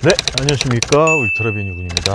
네, 안녕하십니까. 울트라비니 군입니다.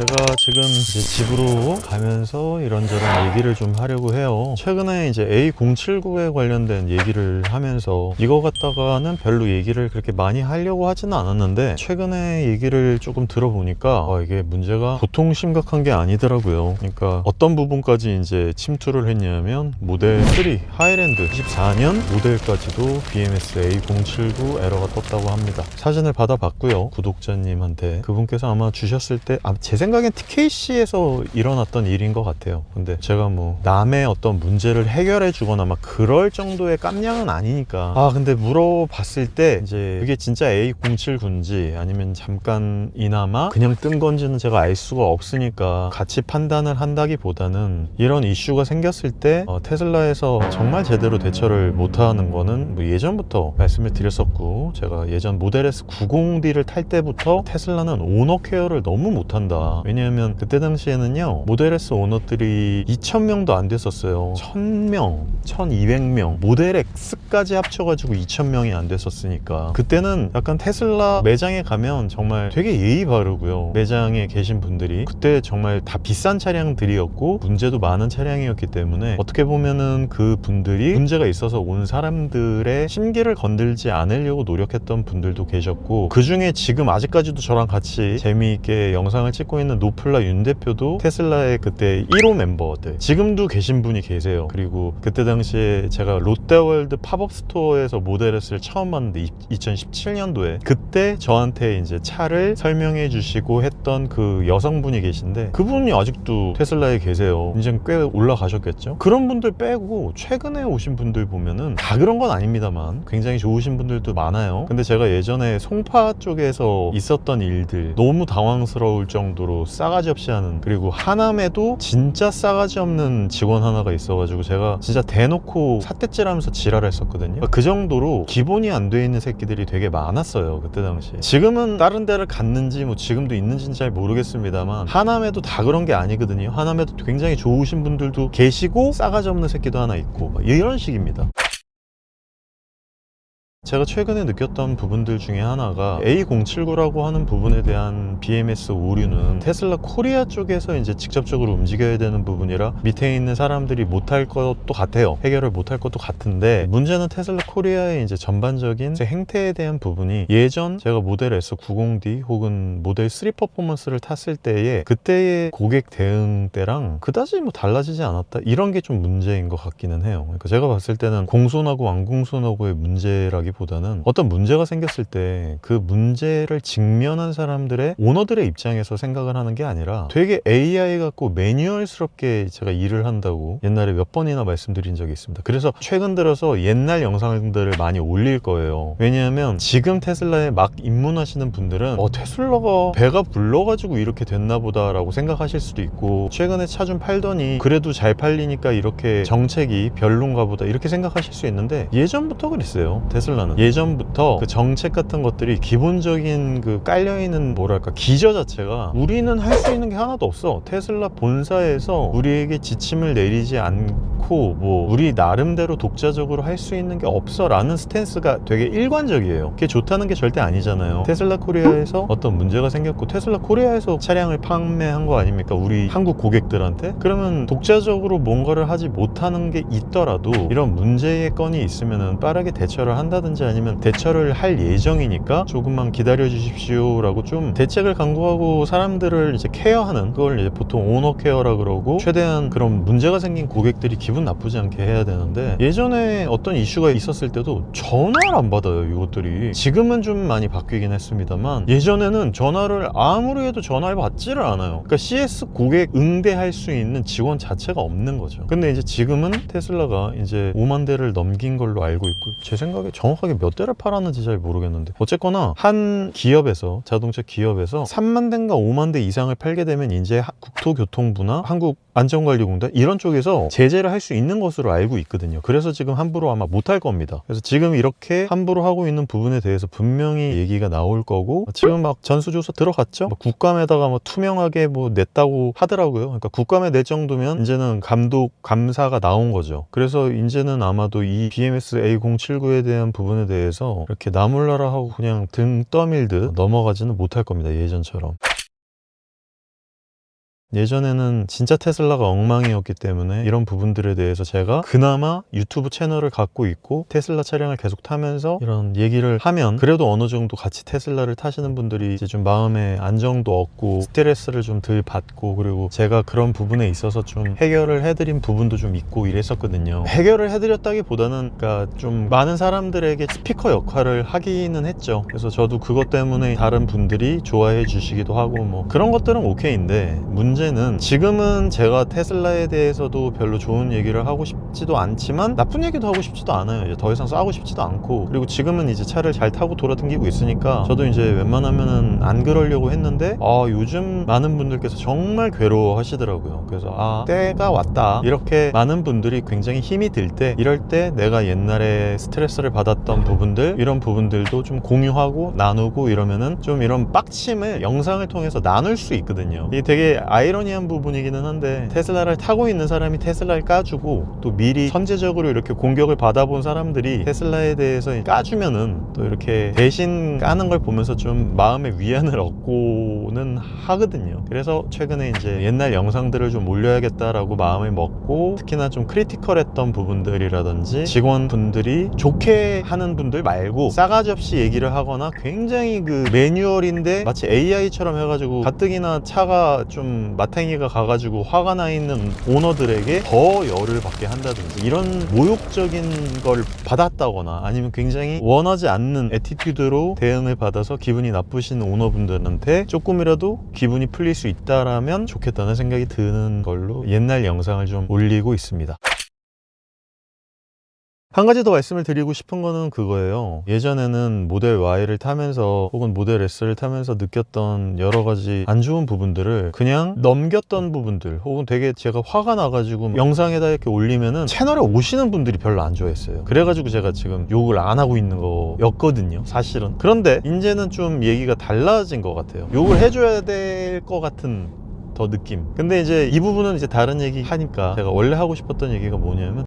제가 지금 이제 집으로 가면서 이런저런 얘기를 좀 하려고 해요. 최근에 이제 A079에 관련된 얘기를 하면서 이거 갖다가는 별로 얘기를 그렇게 많이 하려고 하지는 않았는데 최근에 얘기를 조금 들어보니까 아, 이게 문제가 보통 심각한 게 아니더라고요. 그러니까 어떤 부분까지 이제 침투를 했냐면 모델 3 하이랜드 24년 모델까지도 BMS A079 에러가 떴다고 합니다. 사진을 받아봤고요. 구독자님한테 그분께서 아마 주셨을 때 아, 제 생각엔 TKC에서 일어났던 일인 것 같아요. 근데 제가 뭐 남의 어떤 문제를 해결해 주거나 막 그럴 정도의 깜냥은 아니니까 아 근데 물어봤을 때 이제 그게 진짜 A079인지 아니면 잠깐이나마 그냥 뜬 건지는 제가 알 수가 없으니까 같이 판단을 한다기보다는 이런 이슈가 생겼을 때 어, 테슬라에서 정말 제대로 대처를 못하는 거는 뭐 예전부터 말씀을 드렸었고 제가 예전 모델 S 90D를 탈 때부터 테슬라는 오너 케어를 너무 못한다 왜냐하면 그때 당시에는요 모델 S 오너들이 2,000명도 안 됐었어요. 1,000명, 1,200명. 모델 X까지 합쳐가지고 2,000명이 안 됐었으니까. 그때는 약간 테슬라 매장에 가면 정말 되게 예의 바르고요. 매장에 계신 분들이. 그때 정말 다 비싼 차량들이었고 문제도 많은 차량이었기 때문에 어떻게 보면은 그 분들이 문제가 있어서 온 사람들의 심기를 건들지 않으려고 노력했던 분들도 계셨고 그 중에 지금 아직까지도 저랑 같이 재미있게 영상을 찍고 있는 노플라 윤 대표도 테슬라의 그때 1호 멤버들. 지금도 계신 분이 계세요. 그리고 그때 당시에 제가 롯데월드 팝업 스토어에서 모델 S를 처음 봤는데 2017년도에 그때 저한테 이제 차를 설명해 주시고 했던 그 여성분이 계신데 그분이 아직도 테슬라에 계세요. 이제 꽤 올라가셨겠죠? 그런 분들 빼고 최근에 오신 분들 보면은 다 그런 건 아닙니다만 굉장히 좋으신 분들도 많아요. 근데 제가 예전에 송파 쪽에서 있었던 일들 너무 당황스러울 정도로 싸가지 없이 하는. 그리고 하남에도 진짜 싸가지 없는 직원 하나가 있어가지고 제가 진짜 대놓고 삿대질하면서 지랄을 했었거든요. 그 정도로 기본이 안 돼 있는 새끼들이 되게 많았어요 그때 당시에. 지금은 다른 데를 갔는지 뭐 지금도 있는지는 잘 모르겠습니다만 하남에도 다 그런 게 아니거든요. 하남에도 굉장히 좋으신 분들도 계시고 싸가지 없는 새끼도 하나 있고 막 이런 식입니다 제가 최근에 느꼈던 부분들 중에 하나가 A079라고 하는 부분에 대한 BMS 오류는 테슬라 코리아 쪽에서 이제 직접적으로 움직여야 되는 부분이라 밑에 있는 사람들이 못할 것도 같아요. 해결을 못할 것도 같은데 문제는 테슬라 코리아의 이제 전반적인 행태에 대한 부분이 예전 제가 모델 S90D 혹은 모델 3 퍼포먼스를 탔을 때의 그때의 고객 대응 때랑 그다지 뭐 달라지지 않았다 이런 게 좀 문제인 것 같기는 해요. 그러니까 제가 봤을 때는 공손하고 완공손하고의 문제라기 보다는 어떤 문제가 생겼을 때 그 문제를 직면한 사람들의 오너들의 입장에서 생각을 하는 게 아니라 되게 AI 같고 매뉴얼스럽게 제가 일을 한다고 옛날에 몇 번이나 말씀드린 적이 있습니다. 그래서 최근 들어서 옛날 영상들을 많이 올릴 거예요. 왜냐하면 지금 테슬라에 막 입문하시는 분들은 어 테슬라가 배가 불러가지고 이렇게 됐나 보다라고 생각하실 수도 있고 최근에 차 좀 팔더니 그래도 잘 팔리니까 이렇게 정책이 별론가 보다 이렇게 생각하실 수 있는데 예전부터 그랬어요. 테슬라 는. 예전부터 그 정책 같은 것들이 기본적인 그 깔려있는 뭐랄까 기저 자체가 우리는 할 수 있는 게 하나도 없어. 테슬라 본사에서 우리에게 지침을 내리지 않고 뭐 우리 나름대로 독자적으로 할 수 있는 게 없어 라는 스탠스가 되게 일관적이에요. 그게 좋다는 게 절대 아니잖아요. 테슬라 코리아에서 어떤 문제가 생겼고 테슬라 코리아에서 차량을 판매한 거 아닙니까? 우리 한국 고객들한테? 그러면 독자적으로 뭔가를 하지 못하는 게 있더라도 이런 문제의 건이 있으면 빠르게 대처를 한다든지 아니면 대처를 할 예정이니까 조금만 기다려 주십시오 라고 좀 대책을 강구하고 사람들을 이제 케어하는 그걸 이제 보통 오너 케어라 그러고 최대한 그런 문제가 생긴 고객들이 기분 나쁘지 않게 해야 되는데 예전에 어떤 이슈가 있었을 때도 전화를 안 받아요 이것들이. 지금은 좀 많이 바뀌긴 했습니다만 예전에는 전화를 아무리 해도 전화를 받지를 않아요. 그러니까 CS 고객 응대할 수 있는 직원 자체가 없는 거죠. 근데 이제 지금은 테슬라가 이제 5만 대를 넘긴 걸로 알고 있고 제 생각에 정확 하게 몇 대를 팔았는지 잘 모르겠는데 어쨌거나 한 기업에서 자동차 기업에서 3만 대인가 5만 대 이상을 팔게 되면 이제 하- 국토교통부나 한국 안전관리공단 이런 쪽에서 제재를 할 수 있는 것으로 알고 있거든요. 그래서 지금 함부로 아마 못할 겁니다. 그래서 지금 이렇게 함부로 하고 있는 부분에 대해서 분명히 얘기가 나올 거고 지금 막 전수조사 들어갔죠. 막 국감에다가 뭐 투명하게 뭐 냈다고 하더라고요. 그러니까 국감에 낼 정도면 이제는 감독 감사가 나온 거죠. 그래서 이제는 아마도 이 BMS A079에 대한 부분 부분에 대해서 이렇게 나몰라라 하고 그냥 등 떠밀듯 넘어가지는 못할 겁니다. 예전처럼. 예전에는 진짜 테슬라가 엉망이었기 때문에 이런 부분들에 대해서 제가 그나마 유튜브 채널을 갖고 있고 테슬라 차량을 계속 타면서 이런 얘기를 하면 그래도 어느 정도 같이 테슬라를 타시는 분들이 이제 좀 마음의 안정도 얻고 스트레스를 좀 덜 받고 그리고 제가 그런 부분에 있어서 좀 해결을 해드린 부분도 좀 있고 이랬었거든요. 해결을 해드렸다기보다는 그러니까 좀 많은 사람들에게 스피커 역할을 하기는 했죠. 그래서 저도 그것 때문에 다른 분들이 좋아해 주시기도 하고 뭐 그런 것들은 오케이인데 문제 는 지금은 제가 테슬라에 대해서도 별로 좋은 얘기를 하고 싶지도 않지만 나쁜 얘기도 하고 싶지도 않아요. 이제 더 이상 싸우고 싶지도 않고 그리고 지금은 이제 차를 잘 타고 돌아다니고 있으니까 저도 이제 웬만하면은 안 그러려고 했는데 아 요즘 많은 분들께서 정말 괴로워 하시더라고요. 그래서 아 때가 왔다 이렇게 많은 분들이 굉장히 힘이 들 때 이럴 때 내가 옛날에 스트레스를 받았던 부분들 이런 부분들도 좀 공유하고 나누고 이러면은 좀 이런 빡침을 영상을 통해서 나눌 수 있거든요. 이게 되게 아이 러니한 부분이기는 한데 테슬라를 타고 있는 사람이 테슬라를 까주고 또 미리 선제적으로 이렇게 공격을 받아본 사람들이 테슬라에 대해서 까주면은 또 이렇게 대신 까는 걸 보면서 좀 마음의 위안을 얻고는 하거든요. 그래서 최근에 이제 옛날 영상들을 좀 올려야겠다라고 마음을 먹고 특히나 좀 크리티컬했던 부분들이라든지 직원분들이 좋게 하는 분들 말고 싸가지 없이 얘기를 하거나 굉장히 그 매뉴얼인데 마치 AI처럼 해가지고 가뜩이나 차가 좀 마탱이가 가가지고 화가 나 있는 오너들에게 더 열을 받게 한다든지 이런 모욕적인 걸 받았다거나 아니면 굉장히 원하지 않는 에티튜드로 대응을 받아서 기분이 나쁘신 오너분들한테 조금이라도 기분이 풀릴 수 있다라면 좋겠다는 생각이 드는 걸로 옛날 영상을 좀 올리고 있습니다. 한 가지 더 말씀을 드리고 싶은 거는 그거예요. 예전에는 모델 Y를 타면서 혹은 모델 S를 타면서 느꼈던 여러 가지 안 좋은 부분들을 그냥 넘겼던 부분들 혹은 되게 제가 화가 나가지고 영상에다 이렇게 올리면은 채널에 오시는 분들이 별로 안 좋아했어요. 그래가지고 제가 지금 욕을 안 하고 있는 거였거든요. 사실은. 그런데 이제는 좀 얘기가 달라진 것 같아요. 욕을 해줘야 될 것 같은 더 느낌. 근데 이제 이 부분은 이제 다른 얘기 하니까 제가 원래 하고 싶었던 얘기가 뭐냐면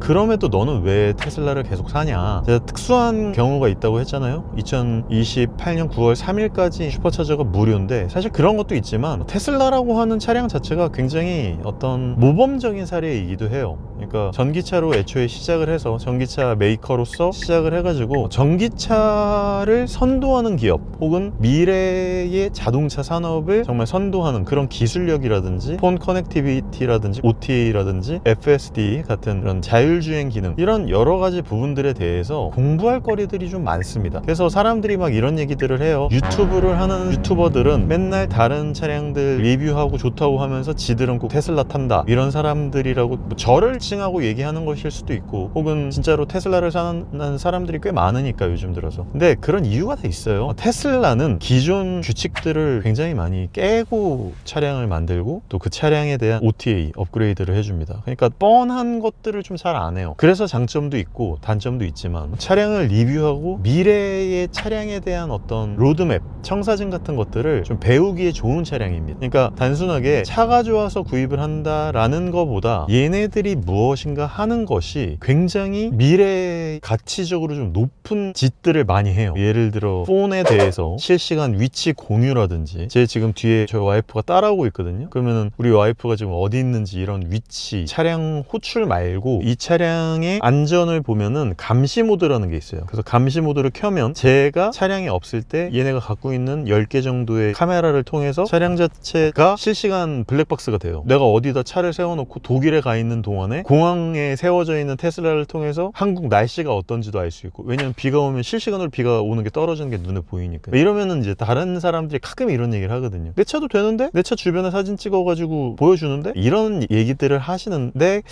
그럼에도 너는 왜 테슬라를 계속 사냐? 제가 특수한 경우가 있다고 했잖아요. 2028년 9월 3일까지 슈퍼차저가 무료인데 사실 그런 것도 있지만 테슬라라고 하는 차량 자체가 굉장히 어떤 모범적인 사례이기도 해요. 그러니까 전기차로 애초에 시작을 해서 전기차 메이커로서 시작을 해가지고 전기차를 선도하는 기업 혹은 미래의 자동차 산업을 정말 선도하는 그런 기술력이라든지 폰 커넥티비티라든지 OTA라든지 FSD 같은 그런 자율주행 기능 이런 여러 가지 부분들에 대해서 공부할 거리들이 좀 많습니다. 그래서 사람들이 막 이런 얘기들을 해요. 유튜브를 하는 유튜버들은 맨날 다른 차량들 리뷰하고 좋다고 하면서 지들은 꼭 테슬라 탄다 이런 사람들이라고 뭐 저를 칭 하고 얘기하는 것일 수도 있고 혹은 진짜로 테슬라를 사는 사람들이 꽤 많으니까 요즘 들어서 근데 그런 이유가 다 있어요. 테슬라는 기존 규칙들을 굉장히 많이 깨고 차량을 만들고 또 그 차량에 대한 OTA 업그레이드를 해줍니다. 그러니까 뻔한 것들을 좀 잘 안 해요. 그래서 장점도 있고 단점도 있지만 차량을 리뷰하고 미래의 차량에 대한 어떤 로드맵, 청사진 같은 것들을 좀 배우기에 좋은 차량입니다. 그러니까 단순하게 차가 좋아서 구입을 한다라는 것보다 얘네들이 무엇 인가 하는 것이 굉장히 미래 가치적으로 좀 높은 짓들을 많이 해요. 예를 들어 폰에 대해서 실시간 위치 공유라든지 제 지금 뒤에 저희 와이프가 따라오고 있거든요. 그러면은 우리 와이프가 지금 어디 있는지 이런 위치, 차량 호출 말고 이 차량의 안전을 보면은 감시 모드라는 게 있어요. 그래서 감시 모드를 켜면 제가 차량이 없을 때 얘네가 갖고 있는 10개 정도의 카메라를 통해서 차량 자체가 실시간 블랙박스가 돼요. 내가 어디다 차를 세워놓고 독일에 가 있는 동안에 공항에 세워져 있는 테슬라를 통해서 한국 날씨가 어떤지도 알 수 있고 왜냐면 비가 오면 실시간으로 비가 오는 게 떨어지는 게 눈에 보이니까 이러면은 이제 다른 사람들이 가끔 이런 얘기를 하거든요. 내 차도 되는데 내 차 주변에 사진 찍어가지고 보여주는데 이런 얘기들을 하시는데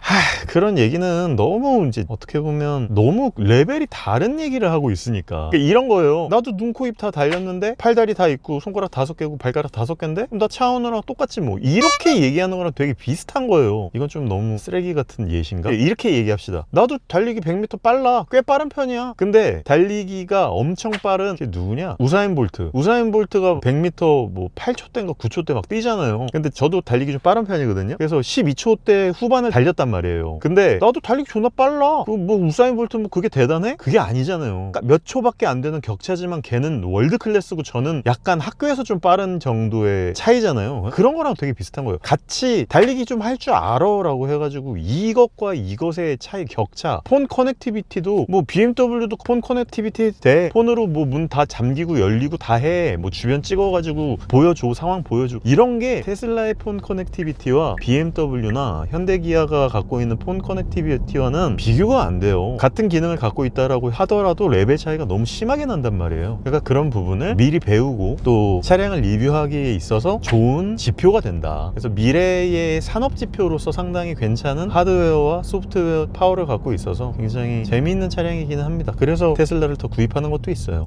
하, 그런 얘기는 너무 이제 어떻게 보면 너무 레벨이 다른 얘기를 하고 있으니까 그러니까 이런 거예요. 나도 눈, 코, 입 다 달렸는데 팔다리 다 있고 손가락 다섯 개고 발가락 다섯 개인데 나차 오너랑 똑같지 뭐 이렇게 얘기하는 거랑 되게 비슷한 거예요. 이건 좀 너무 쓰레기 같은 예신가? 이렇게 얘기합시다. 나도 달리기 100m 빨라. 꽤 빠른 편이야. 근데 달리기가 엄청 빠른 게 누구냐? 우사인 볼트. 우사인 볼트가 100m 뭐 8초 대인가 9초 대 막 뛰잖아요. 근데 저도 달리기 좀 빠른 편이거든요. 그래서 12초 대 후반을 달렸단 말이에요. 근데 나도 달리기 존나 빨라. 그 뭐 우사인 볼트 뭐 그게 대단해? 그게 아니잖아요. 그러니까 몇 초밖에 안 되는 격차지만 걔는 월드 클래스고 저는 약간 학교에서 좀 빠른 정도의 차이잖아요. 그런 거랑 되게 비슷한 거예요. 같이 달리기 좀 할 줄 알아라고 해가지고 이것과 이것의 차이 격차. 폰 커넥티비티도 뭐 BMW도 폰 커넥티비티 돼. 폰으로 뭐 문 다 잠기고 열리고 다 해. 뭐 주변 찍어가지고 보여줘 상황 보여줘. 이런 게 테슬라의 폰 커넥티비티와 BMW나 현대기아가 갖고 있는 폰 커넥티비티와는 비교가 안 돼요. 같은 기능을 갖고 있다라고 하더라도 레벨 차이가 너무 심하게 난단 말이에요. 그러니까 그런 부분을 미리 배우고 또 차량을 리뷰하기에 있어서 좋은 지표가 된다. 그래서 미래의 산업 지표로서 상당히 괜찮은 하드웨어와 소프트웨어 파워를 갖고 있어서 굉장히 재미있는 차량이기는 합니다. 그래서 테슬라를 더 구입하는 것도 있어요.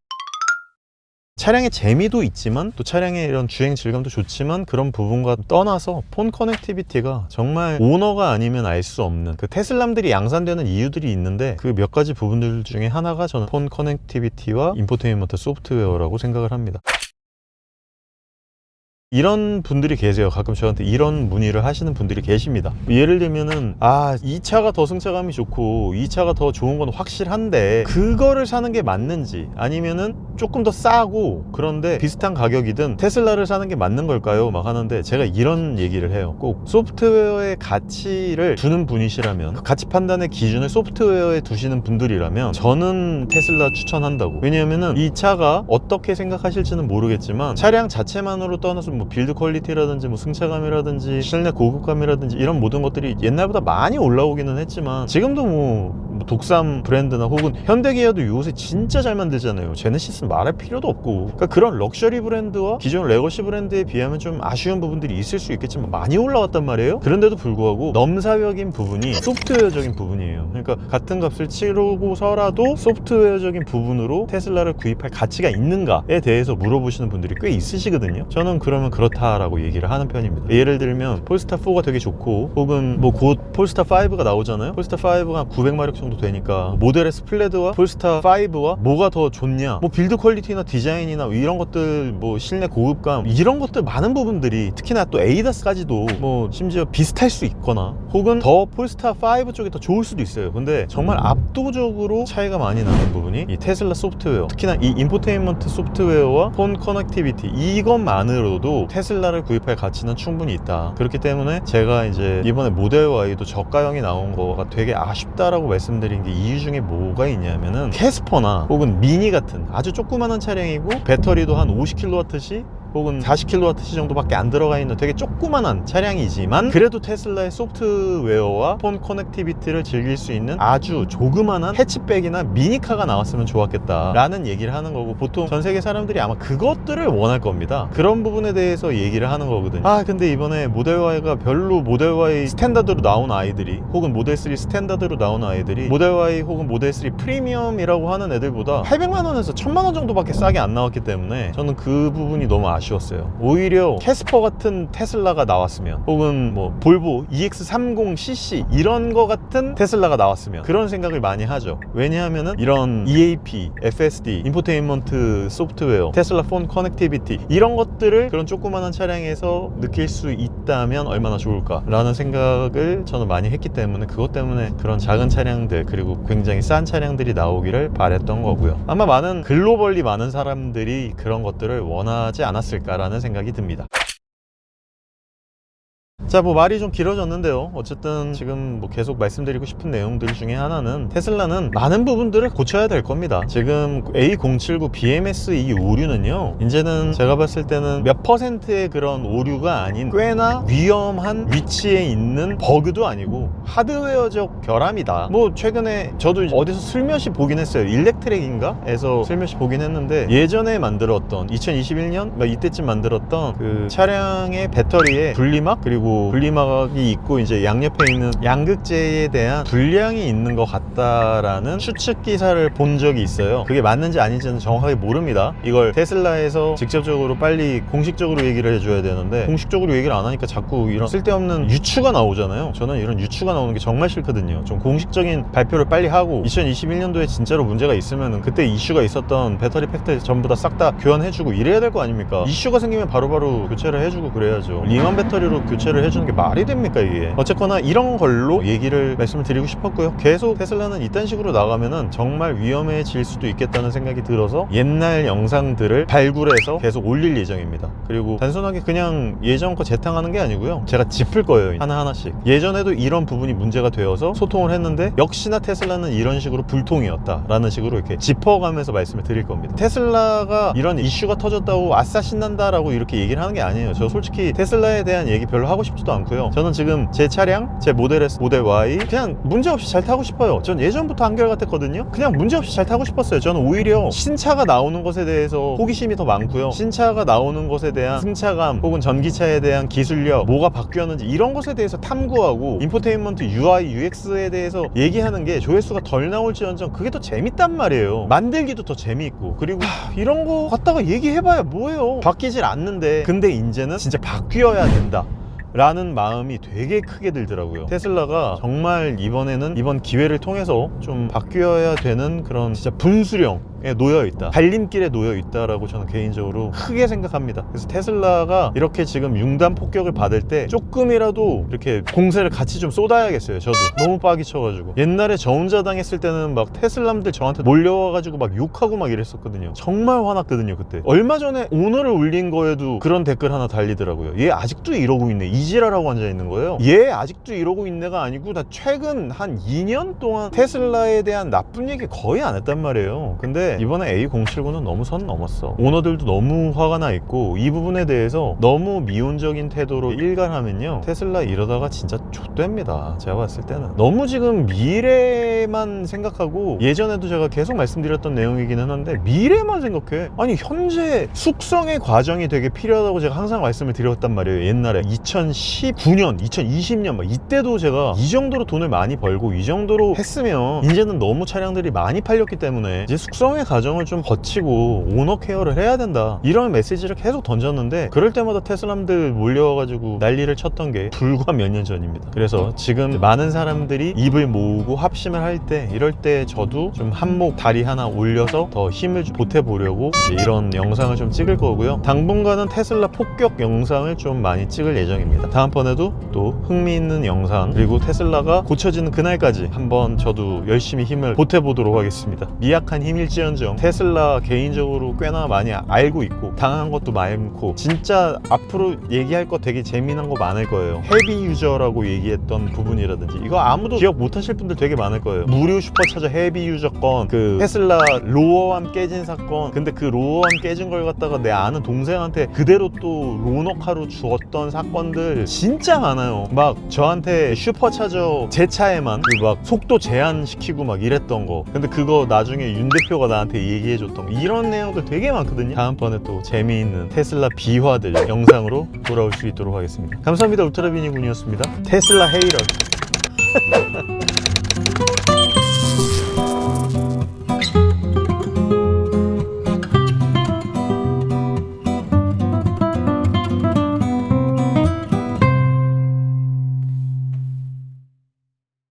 차량의 재미도 있지만 또 차량의 이런 주행 질감도 좋지만 그런 부분과 떠나서 폰 커넥티비티가 정말 오너가 아니면 알 수 없는 그 테슬람들이 양산되는 이유들이 있는데 그 몇 가지 부분들 중에 하나가 저는 폰 커넥티비티와 인포테인먼트 소프트웨어라고 생각을 합니다. 이런 분들이 계세요. 가끔 저한테 이런 문의를 하시는 분들이 계십니다. 예를 들면은 아, 이 차가 더 승차감이 좋고 이 차가 더 좋은 건 확실한데 그거를 사는 게 맞는지 아니면은 조금 더 싸고 그런데 비슷한 가격이든 테슬라를 사는 게 맞는 걸까요? 막 하는데 제가 이런 얘기를 해요. 꼭 소프트웨어의 가치를 두는 분이시라면 그 가치 판단의 기준을 소프트웨어에 두시는 분들이라면 저는 테슬라 추천한다고. 왜냐면은 이 차가 어떻게 생각하실지는 모르겠지만 차량 자체만으로 떠나서 뭐 빌드 퀄리티라든지 뭐 승차감이라든지 실내 고급감이라든지 이런 모든 것들이 옛날보다 많이 올라오기는 했지만 지금도 뭐, 뭐 독삼 브랜드나 혹은 현대기아도 요새 진짜 잘 만들잖아요. 제네시스는 말할 필요도 없고 그러니까 그런 럭셔리 브랜드와 기존 레거시 브랜드에 비하면 좀 아쉬운 부분들이 있을 수 있겠지만 많이 올라왔단 말이에요. 그런데도 불구하고 넘사벽인 부분이 소프트웨어적인 부분이에요. 그러니까 같은 값을 치르고서라도 소프트웨어적인 부분으로 테슬라를 구입할 가치가 있는가에 대해서 물어보시는 분들이 꽤 있으시거든요. 저는 그러면 그렇다라고 얘기를 하는 편입니다. 예를 들면 폴스타 4가 되게 좋고 혹은 뭐 곧 폴스타 5가 나오잖아요. 폴스타 5가 한 900마력 정도 되니까 모델 S 플레드와 폴스타 5와 뭐가 더 좋냐? 뭐 빌드 퀄리티나 디자인이나 이런 것들 뭐 실내 고급감 이런 것들 많은 부분들이 특히나 또 에이다스까지도 뭐 심지어 비슷할 수 있거나 혹은 더 폴스타 5 쪽이 더 좋을 수도 있어요. 근데 정말 압도적으로 차이가 많이 나는 부분이 이 테슬라 소프트웨어 특히나 이 인포테인먼트 소프트웨어와 폰 커넥티비티 이것만으로도 테슬라를 구입할 가치는 충분히 있다. 그렇기 때문에 제가 이제 이번에 모델 Y도 저가형이 나온 거가 되게 아쉽다라고 말씀 드린 게 이유 중에 뭐가 있냐면은 캐스퍼나 혹은 미니 같은 아주 조그마한 차량이고 배터리도 한 50kWh 혹은 40kWh 정도밖에 안 들어가 있는 되게 조그만한 차량이지만 그래도 테슬라의 소프트웨어와 폰 커넥티비티를 즐길 수 있는 아주 조그만한 해치백이나 미니카가 나왔으면 좋았겠다 라는 얘기를 하는 거고 보통 전 세계 사람들이 아마 그것들을 원할 겁니다. 그런 부분에 대해서 얘기를 하는 거거든요. 아 근데 이번에 모델 Y가 별로 모델 Y 스탠다드로 나온 아이들이 혹은 모델 3 스탠다드로 나온 아이들이 모델 Y 혹은 모델 3 프리미엄이라고 하는 애들보다 800만 원에서 1000만 원 정도밖에 싸게 안 나왔기 때문에 저는 그 부분이 너무 아쉬 웠어요. 오히려 캐스퍼 같은 테슬라가 나왔으면 혹은 뭐 볼보 EX30cc 이런 거 같은 테슬라가 나왔으면 그런 생각을 많이 하죠. 왜냐하면은 이런 EAP, FSD, 인포테인먼트 소프트웨어, 테슬라 폰 커넥티비티 이런 것들을 그런 조그마한 차량에서 느낄 수 있다면 얼마나 좋을까라는 생각을 저는 많이 했기 때문에 그것 때문에 그런 작은 차량들 그리고 굉장히 싼 차량들이 나오기를 바랬던 거고요. 아마 많은 글로벌리 많은 사람들이 그런 것들을 원하지 않았을 까라는 생각이 듭니다 자, 뭐 말이 좀 길어졌는데요. 어쨌든 지금 뭐 계속 말씀드리고 싶은 내용들 중에 하나는 테슬라는 많은 부분들을 고쳐야 될 겁니다. 지금 A079 BMS 이 오류는요. 이제는 제가 봤을 때는 몇 퍼센트의 그런 오류가 아닌 꽤나 위험한 위치에 있는 버그도 아니고 하드웨어적 결함이다. 뭐 최근에 저도 어디서 슬며시 보긴 했어요. 일렉트랙인가 에서 슬며시 보긴 했는데 예전에 만들었던 2021년 막 이때쯤 만들었던 그 차량의 배터리의 분리막 그리고 그리고 분리막이 있고 이제 양옆에 있는 양극재에 대한 불량이 있는 것 같다라는 추측 기사를 본 적이 있어요. 그게 맞는지 아닌지는 정확하게 모릅니다. 이걸 테슬라에서 직접적으로 빨리 공식적으로 얘기를 해줘야 되는데 공식적으로 얘기를 안 하니까 자꾸 이런 쓸데없는 유추가 나오잖아요. 저는 이런 유추가 나오는 게 정말 싫거든요. 좀 공식적인 발표를 빨리 하고 2021년도에 진짜로 문제가 있으면 그때 이슈가 있었던 배터리 팩트 전부 다 싹 다 교환해주고 이래야 될 거 아닙니까? 이슈가 생기면 바로바로 교체를 해주고 그래야죠. 리만 배터리로 교체를 해주 는 게 말이 됩니까 이게? 어쨌거나 이런 걸로 얘기를 말씀을 드리고 싶었고요. 계속 테슬라는 이딴 식으로 나가면은 정말 위험해질 수도 있겠다는 생각이 들어서 옛날 영상들을 발굴해서 계속 올릴 예정입니다. 그리고 단순하게 그냥 예전 거 재탕하는 게 아니고요. 제가 짚을 거예요. 하나하나씩. 예전에도 이런 부분이 문제가 되어서 소통을 했는데 역시나 테슬라는 이런 식으로 불통이었다 라는 식으로 이렇게 짚어가면서 말씀을 드릴 겁니다. 테슬라가 이런 이슈가 터졌다고 아싸 신난다 라고 이렇게 얘기를 하는 게 아니에요. 저 솔직히 테슬라에 대한 얘기 별로 하고 싶 지도 않고요. 저는 지금 제 차량, 제 모델 S, 모델 Y 그냥 문제 없이 잘 타고 싶어요. 전 예전부터 한결같았거든요. 그냥 문제 없이 잘 타고 싶었어요. 저는 오히려 신차가 나오는 것에 대해서 호기심이 더 많고요. 신차가 나오는 것에 대한 승차감 혹은 전기차에 대한 기술력, 뭐가 바뀌었는지 이런 것에 대해서 탐구하고 인포테인먼트 UI, UX에 대해서 얘기하는 게 조회수가 덜 나올지언정 그게 더 재밌단 말이에요. 만들기도 더 재미있고 그리고 하, 이런 거 갖다가 얘기해봐야 뭐예요. 바뀌질 않는데 근데 이제는 진짜 바뀌어야 된다. 라는 마음이 되게 크게 들더라고요. 테슬라가 정말 이번에는 이번 기회를 통해서 좀 바뀌어야 되는 그런 진짜 분수령에 놓여 있다. 갈림길에 놓여 있다라고 저는 개인적으로 크게 생각합니다. 그래서 테슬라가 이렇게 지금 융단 폭격을 받을 때 조금이라도 이렇게 공세를 같이 좀 쏟아야겠어요. 저도 너무 빡이 쳐가지고 옛날에 저 혼자 당했을 때는 막 테슬람들 저한테 몰려와가지고 막 욕하고 막 이랬었거든요. 정말 화났거든요 그때. 얼마 전에 오늘을 올린 거에도 그런 댓글 하나 달리더라고요. 얘 아직도 이러고 있네. 이지라라고 앉아 있는 거예요. 얘 아직도 이러고 있네가 아니고 나 최근 한 2년 동안 테슬라에 대한 나쁜 얘기 거의 안 했단 말이에요. 근데 이번에 A079는 너무 선 넘었어. 오너들도 너무 화가 나 있고 이 부분에 대해서 너무 미온적인 태도로 일관하면요. 테슬라 이러다가 진짜 좆됩니다. 제가 봤을 때는. 너무 지금 미래만 생각하고 예전에도 제가 계속 말씀드렸던 내용이기는 한데 미래만 생각해. 아니 현재 숙성의 과정이 되게 필요하다고 제가 항상 말씀을 드렸단 말이에요. 옛날에 2019년, 2020년 막 이때도 제가 이 정도로 돈을 많이 벌고 이 정도로 했으면 이제는 너무 차량들이 많이 팔렸기 때문에 이제 숙성의 과정을 좀 거치고 오너 케어를 해야 된다. 이런 메시지를 계속 던졌는데 그럴 때마다 테슬람들 몰려와가지고 난리를 쳤던 게 불과 몇 년 전입니다. 그래서 지금 많은 사람들이 입을 모으고 합심을 할 때 이럴 때 저도 좀 한몫 다리 하나 올려서 더 힘을 좀 보태보려고 이런 영상을 좀 찍을 거고요. 당분간은 테슬라 폭격 영상을 좀 많이 찍을 예정입니다. 다음번에도 또 흥미있는 영상 그리고 테슬라가 고쳐지는 그날까지 한번 저도 열심히 힘을 보태보도록 하겠습니다. 미약한 힘일지언정 테슬라 개인적으로 꽤나 많이 알고 있고 당한 것도 많고 진짜 앞으로 얘기할 거 되게 재미난 거 많을 거예요. 헤비 유저라고 얘기했던 부분이라든지 이거 아무도 기억 못하실 분들 되게 많을 거예요. 무료 슈퍼차저 헤비 유저 건, 그 테슬라 로어암 깨진 사건. 근데 그 로어암 깨진 걸 갖다가 내 아는 동생한테 그대로 또 로너카로 주었던 사건들 진짜 많아요. 막 저한테 슈퍼차저 제 차에만 그 막 속도 제한 시키고 막 이랬던 거. 근데 그거 나중에 윤 대표가 나 한테 얘기해줬던 거. 이런 내용들 되게 많거든요. 다음번에 또 재미있는 테슬라 비화들 영상으로 돌아올 수 있도록 하겠습니다. 감사합니다. 울트라비니군이었습니다. 테슬라 헤이러.